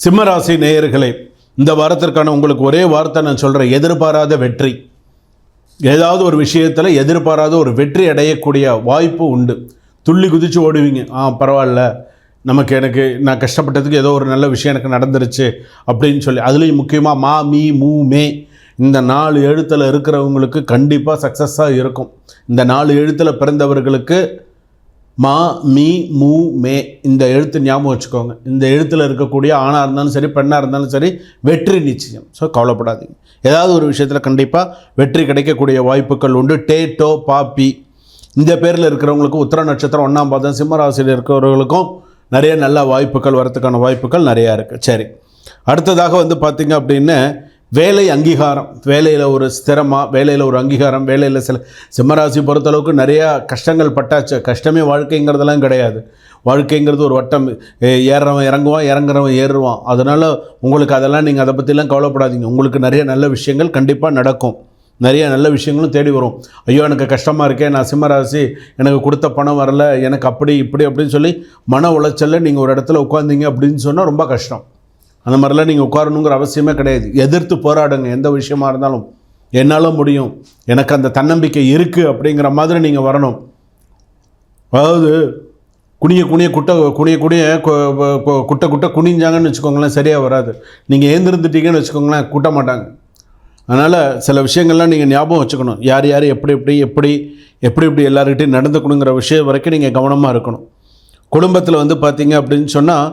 சிம்மராசி நேயர்களே இந்த வாரத்திற்கான உங்களுக்கு ஒரே வார்த்தை நான் சொல்கிறேன் எதிர்பாராத வெற்றி. ஏதாவது ஒரு விஷயத்தில் எதிர்பாராத ஒரு வெற்றி அடையக்கூடிய வாய்ப்பு உண்டு. துள்ளி குதித்து ஓடுவீங்க. ஆ பரவாயில்ல. நமக்கு எனக்கு நான் கஷ்டப்பட்டதுக்கு ஏதோ ஒரு நல்ல விஷயம் எனக்கு நடந்துருச்சு அப்படின்னு சொல்லி அதுலேயும் முக்கியமாக மா மீ மூ மே. இந்த நாலு எழுத்தில் இருக்கிறவங்களுக்கு கண்டிப்பாக சக்ஸஸாக இருக்கும். இந்த நாலு எழுத்தில் பிறந்தவர்களுக்கு மா மீ மூ மே. இந்த எழுத்து ஞாபகம் வச்சுக்கோங்க. இந்த எழுத்தில் இருக்கக்கூடிய ஆணாக இருந்தாலும் சரி பெண்ணாக இருந்தாலும் சரி வெற்றி நிச்சயம். ஸோ கவலைப்படாதீங்க. ஏதாவது ஒரு விஷயத்தில் கண்டிப்பாக வெற்றி கிடைக்கக்கூடிய வாய்ப்புகள் உண்டு. டே டோ பாப்பி. இந்த பேரில் இருக்கிறவங்களுக்கு உத்தர நட்சத்திரம் ஒன்றாம் பாதம் சிம்மராசியில் இருக்கிறவர்களுக்கும் நிறைய நல்ல வாய்ப்புகள் வரத்துக்கான வாய்ப்புகள் நிறையா இருக்குது சரி. அடுத்ததாக வந்து பார்த்திங்க அப்படின்னு வேலை அங்கீகாரம். வேலையில் ஒரு ஸ்திரமாக வேலையில் ஒரு அங்கீகாரம் வேலையில் சில சிம்மராசி பொறுத்தளவுக்கு நிறையா கஷ்டங்கள் பட்டாச்சு. கஷ்டமே வாழ்க்கைங்கிறதெல்லாம் கிடையாது. வாழ்க்கைங்கிறது ஒரு வட்டம். ஏறுறவன் இறங்குவான் இறங்குறவன் ஏறுவான். அதனால் உங்களுக்கு அதெல்லாம் நீங்கள் அதை பற்றிலாம் கவலைப்படாதீங்க. உங்களுக்கு நிறைய நல்ல விஷயங்கள் கண்டிப்பாக நடக்கும். நிறைய நல்ல விஷயங்களும் தேடி வரும். ஐயோ எனக்கு கஷ்டமாக இருக்கேன் நான் சிம்மராசி எனக்கு கொடுத்த பணம் வரல எனக்கு அப்படி இப்படி அப்படின்னு சொல்லி மன உளைச்சலில் நீங்கள் ஒரு இடத்துல உட்காந்தீங்க அப்படின்னு சொன்னால் ரொம்ப கஷ்டம். அந்த மாதிரிலாம் நீங்கள் உட்காரணுங்கிற அவசியமே கிடையாது. எதிர்த்து போராடுங்க. எந்த விஷயமா இருந்தாலும் என்னால் முடியும். எனக்கு அந்த தன்னம்பிக்கை இருக்குது அப்படிங்கிற மாதிரி நீங்கள் வரணும். அதாவது குனிய குனிய குட்டை குனிய குனிய குட்டை குட்டை குனிஞ்சாங்கன்னு வச்சுக்கோங்களேன் சரியாக வராது. நீங்கள் ஏந்திருந்துட்டீங்கன்னு வச்சுக்கோங்களேன் கூட்ட மாட்டாங்க. அதனால் சில விஷயங்கள்லாம் நீங்கள் ஞாபகம் வச்சுக்கணும். யார் யார் எப்படி எப்படி எப்படி எப்படி எப்படி எல்லாருக்கிட்டையும் நடந்துக்கணுங்கிற விஷயம் வரைக்கும் நீங்கள் கவனமாக இருக்கணும். குடும்பத்தில் வந்து பார்த்தீங்க அப்படின்னு சொன்னால்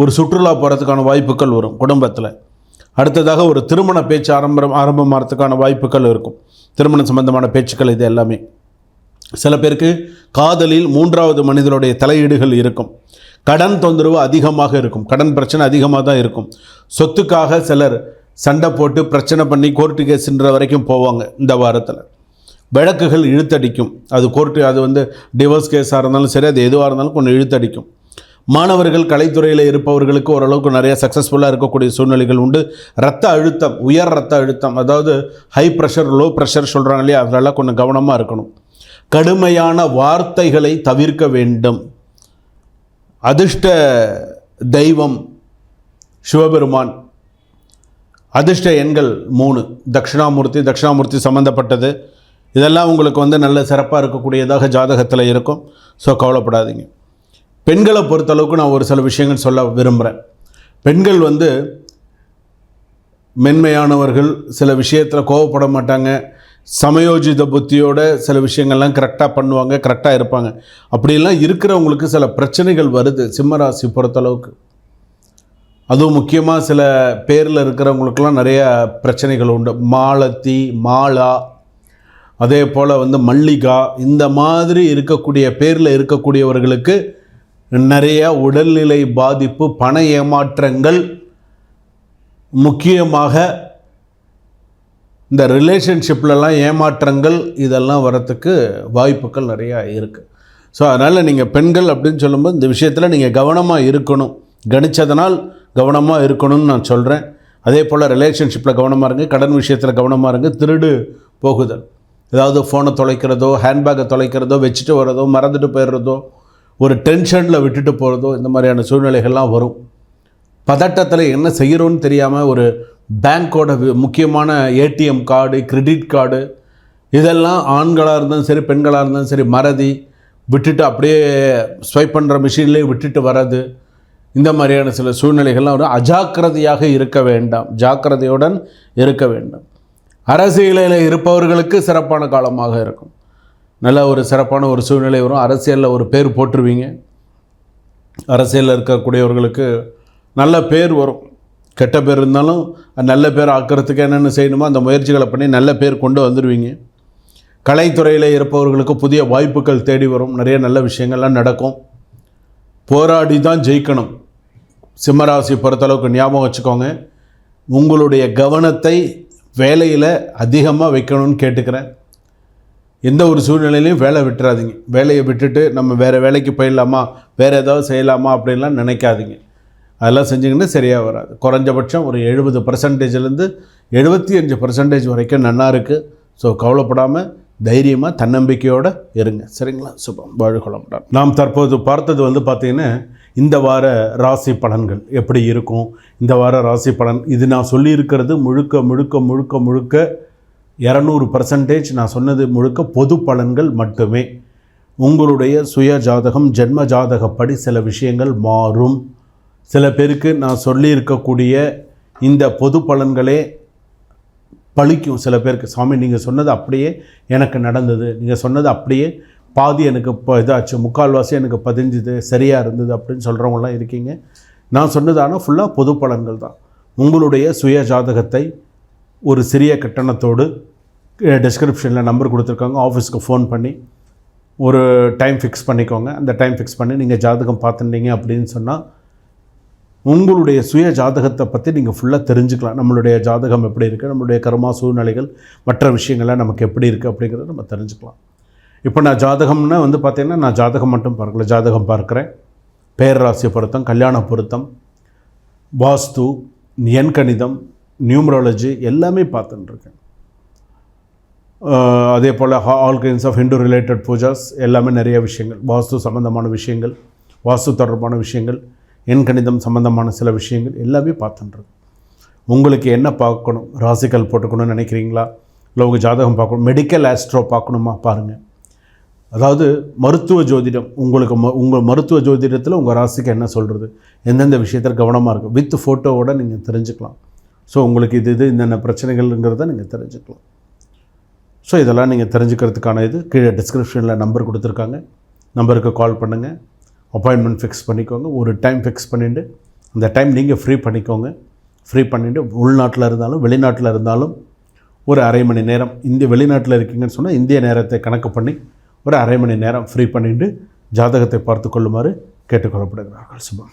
ஒரு சுற்றுலா போகிறதுக்கான வாய்ப்புகள் வரும் குடும்பத்தில். அடுத்ததாக ஒரு திருமண பேச்சு ஆரம்பம் ஆரம்பமாகறதுக்கான வாய்ப்புகள் இருக்கும். திருமணம் சம்பந்தமான பேச்சுக்கள் இது எல்லாமே. சில பேருக்கு காதலில் மூன்றாவது மனிதனுடைய தலையீடுகள் இருக்கும். கடன் தொந்தரவு அதிகமாக இருக்கும். கடன் பிரச்சனை அதிகமாக தான் இருக்கும். சொத்துக்காக சிலர் சண்டை போட்டு பிரச்சனை பண்ணி கோர்ட்டு கேஸ்ன்ற வரைக்கும் போவாங்க இந்த வாரத்தில். வழக்குகள் இழுத்தடிக்கும். அது கோர்ட்டு அது வந்து டிவோர்ஸ் கேஸாக இருந்தாலும் சரி அது எதுவாக இருந்தாலும் கொஞ்சம் இழுத்தடிக்கும். மாணவர்கள் கலைத்துறையில் இருப்பவர்களுக்கு ஓரளவுக்கு நிறைய சக்ஸஸ்ஃபுல்லாக இருக்கக்கூடிய சூழ்நிலைகள் உண்டு. ரத்த அழுத்தம் உயர் ரத்த அழுத்தம் அதாவது ஹை ப்ரெஷர் லோ ப்ரெஷர் சொல்கிறாங்க இல்லையா? அதெல்லாம் கொஞ்சம் கவனமாக இருக்கணும். கடுமையான வார்த்தைகளை தவிர்க்க வேண்டும். அதிர்ஷ்ட தெய்வம் சிவபெருமான். அதிர்ஷ்ட எண்கள் மூணு. தட்சிணாமூர்த்தி தட்சிணாமூர்த்தி சம்மந்தப்பட்டது இதெல்லாம் உங்களுக்கு வந்து நல்ல சிறப்பாக இருக்கக்கூடியதாக ஜாதகத்தில் இருக்கும். ஸோ கவலைப்படாதீங்க. பெண்களை பொறுத்தளவுக்கு நான் ஒரு சில விஷயங்கள் சொல்ல விரும்புகிறேன் பெண்கள் வந்து மென்மையானவர்கள் சில விஷயத்தில் கோவப்பட மாட்டாங்க. சமயோஜித புத்தியோட சில விஷயங்கள்லாம் கரெக்டாக பண்ணுவாங்க கரெக்டாக இருப்பாங்க. அப்படிலாம் இருக்கிறவங்களுக்கு சில பிரச்சனைகள் வருது சிம்மராசி பொறுத்தளவுக்கு. அதுவும் முக்கியமாக சில பேரில் இருக்கிறவங்களுக்கெல்லாம் நிறைய பிரச்சனைகள் உண்டு. மாலத்தி மாலா அதே போல் வந்து மல்லிகா இந்த மாதிரி இருக்கக்கூடிய பேரில் இருக்கக்கூடியவர்களுக்கு நிறைய உடல்நிலை பாதிப்பு பண ஏமாற்றங்கள் முக்கியமாக இந்த ரிலேஷன்ஷிப்லலாம் ஏமாற்றங்கள் இதெல்லாம் வரத்துக்கு வாய்ப்புகள் நிறையா இருக்குது ஸோ அதனால் நீங்கள் பெண்கள் அப்படின்னு சொல்லும்போது இந்த விஷயத்தில் நீங்கள் கவனமாக இருக்கணும். கணிச்சதனால் கவனமாக இருக்கணும்னு நான் சொல்கிறேன் அதே போல் ரிலேஷன்ஷிப்பில் கவனமாக இருங்க. கடன் விஷயத்தில் கவனமாக இருங்க. திருடு போகுதல். ஏதாவது ஃபோனை தொலைக்கிறதோ ஹேண்ட்பேக்கை தொலைக்கிறதோ வச்சுட்டு வர்றதோ மறந்துட்டு போயிடுறதோ ஒரு டென்ஷனில் விட்டுட்டு போகிறதோ இந்த மாதிரியான சூழ்நிலைகள்லாம் வரும். பதட்டத்தில் என்ன செய்கிறோன்னு தெரியாமல் ஒரு பேங்க்கோட முக்கியமான ஏடிஎம் கார்டு கிரெடிட் கார்டு இதெல்லாம் ஆண்களாக இருந்தாலும் சரி பெண்களாக இருந்தாலும் சரி மறதி விட்டுட்டு அப்படியே ஸ்வைப் பண்ணுற மிஷின்லேயே விட்டுட்டு வர்றது இந்த மாதிரியான சில சூழ்நிலைகள்லாம் வரும். அஜாக்கிரதையாக இருக்க வேண்டாம். ஜாக்கிரதையுடன் இருக்க வேண்டும். அரசியலில் இருப்பவர்களுக்கு சிறப்பான காலமாக இருக்கும். நல்ல ஒரு சிறப்பான ஒரு சூழ்நிலை வரும். அரசியலில் ஒரு பேர் போட்டுருவீங்க. அரசியலில் இருக்கக்கூடியவர்களுக்கு நல்ல பேர் வரும். கெட்ட பேர் இருந்தாலும் நல்ல பேர் ஆக்கிறதுக்கு என்னென்ன செய்யணுமோ அந்த முயற்சிகளை பண்ணி நல்ல பேர் கொண்டு வந்துடுவீங்க கலைத்துறையில் இருப்பவர்களுக்கு புதிய வாய்ப்புகள் தேடி வரும். நிறைய நல்ல விஷயங்கள்லாம் நடக்கும். போராடி தான் ஜெயிக்கணும். சிம்மராசி பொறுத்தளவுக்கு ஞாபகம் வச்சுக்கோங்க. உங்களுடைய கவனத்தை வேலையில் அதிகமாக வைக்கணும்னு கேட்டுக்கிறேன். எந்த ஒரு சூழ்நிலையிலையும் வேலை விட்டுறாதீங்க. வேலையை விட்டுட்டு நம்ம வேறு வேலைக்கு போயிடலாமா? வேறு ஏதாவது செய்யலாமா அப்படின்லாம் நினைக்காதீங்க. அதெல்லாம் செஞ்சிங்கன்னா சரியாக வராது. குறைஞ்சபட்சம் ஒரு எழுபது பர்சன்டேஜ்லேருந்து எழுபத்தி அஞ்சு பர்சன்டேஜ் வரைக்கும் நல்லா இருக்குது ஸோ கவலைப்படாமல் தைரியமாக தன்னம்பிக்கையோடு இருங்க. சரிங்களா? சுபம். வாழ்கொள்ளப்படார் நாம் தற்போது பார்த்தது வந்து பார்த்திங்கன்னா இந்த வார ராசி பலன்கள் எப்படி இருக்கும்? இந்த வார ராசி பலன் இது நான் சொல்லியிருக்கிறது முழுக்க முழுக்க முழுக்க முழுக்க இரநூறு பர்சன்டேஜ் நான் சொன்னது முழுக்க பொது பலன்கள் மட்டுமே. உங்களுடைய சுய ஜாதகம் ஜென்ம ஜாதகப்படி சில விஷயங்கள் மாறும். சில பேருக்கு நான் சொல்லியிருக்கக்கூடிய இந்த பொது பலன்களே பழிக்கும். சில பேருக்கு சாமி நீங்கள் சொன்னது அப்படியே எனக்கு நடந்தது. நீங்கள் சொன்னது அப்படியே பாதி எனக்கு இப்போ இதாச்சு. முக்கால்வாசி எனக்கு பதிஞ்சுது சரியாக இருந்தது அப்படின்னு சொல்கிறவங்களாம் இருக்கீங்க. நான் சொன்னது ஆனால் ஃபுல்லாக பொது பலன்கள் தான். உங்களுடைய சுய ஜாதகத்தை ஒரு சிறிய கட்டணத்தோடு டிஸ்கிரிப்ஷனில் நம்பர் கொடுத்துருக்காங்க. ஆஃபீஸ்க்கு ஃபோன் பண்ணி ஒரு டைம் ஃபிக்ஸ் பண்ணிக்கோங்க. அந்த டைம் ஃபிக்ஸ் பண்ணி நீங்கள் ஜாதகம் பார்த்துட்டீங்க அப்படின்னு சொன்னால் உங்களுடைய சுய ஜாதகத்தை பற்றி நீங்கள் ஃபுல்லாக தெரிஞ்சுக்கலாம். நம்மளுடைய ஜாதகம் எப்படி இருக்குது நம்மளுடைய கர்மா சூழ்நிலைகள் மற்ற விஷயங்கள்லாம் நமக்கு எப்படி இருக்குது அப்படிங்கிறத நம்ம தெரிஞ்சுக்கலாம். இப்போ நான் ஜாதகம்னா வந்து பார்த்தீங்கன்னா நான் ஜாதகம் மட்டும் பார்க்கல. ஜாதகம் பார்க்குறேன். பேரராசி பொருத்தம் கல்யாண பொருத்தம் வாஸ்து எண்கணிதம் நியூமராலஜி எல்லாமே பார்த்துட்டுருக்கேன். அதே போல் all kinds of Hindu related pujas எல்லாமே நிறைய விஷயங்கள். வாஸ்து சம்மந்தமான விஷயங்கள் வாஸ்து தொடர்பான விஷயங்கள் எண்கணிதம் சம்மந்தமான சில விஷயங்கள் எல்லாமே பார்த்துன்றது உங்களுக்கு என்ன பார்க்கணும்? ராசிக்கல் போட்டுக்கணும்னு நினைக்கிறீங்களா? இல்லை உங்கள் ஜாதகம் பார்க்கணும்? மெடிக்கல் ஆஸ்ட்ரோ பார்க்கணுமா? பாருங்கள் அதாவது மருத்துவ ஜோதிடம் உங்களுக்கு ம உங்கள் மருத்துவ ஜோதிடத்தில் உங்கள் ராசிக்கு என்ன சொல்கிறது எந்தெந்த விஷயத்தில் கவனமாக இருக்கும் வித் ஃபோட்டோவோட நீங்கள் தெரிஞ்சுக்கலாம். ஸோ உங்களுக்கு இது இது என்னென்ன பிரச்சனைகள்ங்கிறத நீங்கள் தெரிஞ்சுக்கலாம். ஸோ இதெல்லாம் நீங்கள் தெரிஞ்சுக்கிறதுக்கான இது கீழே டிஸ்கிரிப்ஷனில் நம்பர் கொடுத்துருக்காங்க. நம்பருக்கு கால் பண்ணுங்கள் அப்பாயின்மெண்ட் ஃபிக்ஸ் பண்ணிக்கோங்க. ஒரு டைம் ஃபிக்ஸ் பண்ணிவிட்டு அந்த டைம் நீங்கள் ஃப்ரீ பண்ணிக்கோங்க. ஃப்ரீ பண்ணிவிட்டு உள்நாட்டில் இருந்தாலும் வெளிநாட்டில் இருந்தாலும் ஒரு அரை மணி நேரம் இந்திய வெளிநாட்டில் இருக்கீங்கன்னு சொன்னால் இந்திய நேரத்தை கணக்கு பண்ணி ஒரு அரை மணி நேரம் ஃப்ரீ பண்ணிவிட்டு ஜாதகத்தை பார்த்து கொள்ளுமாறு கேட்டுக்கொள்ளப்படுகிறார்கள். சுபம்.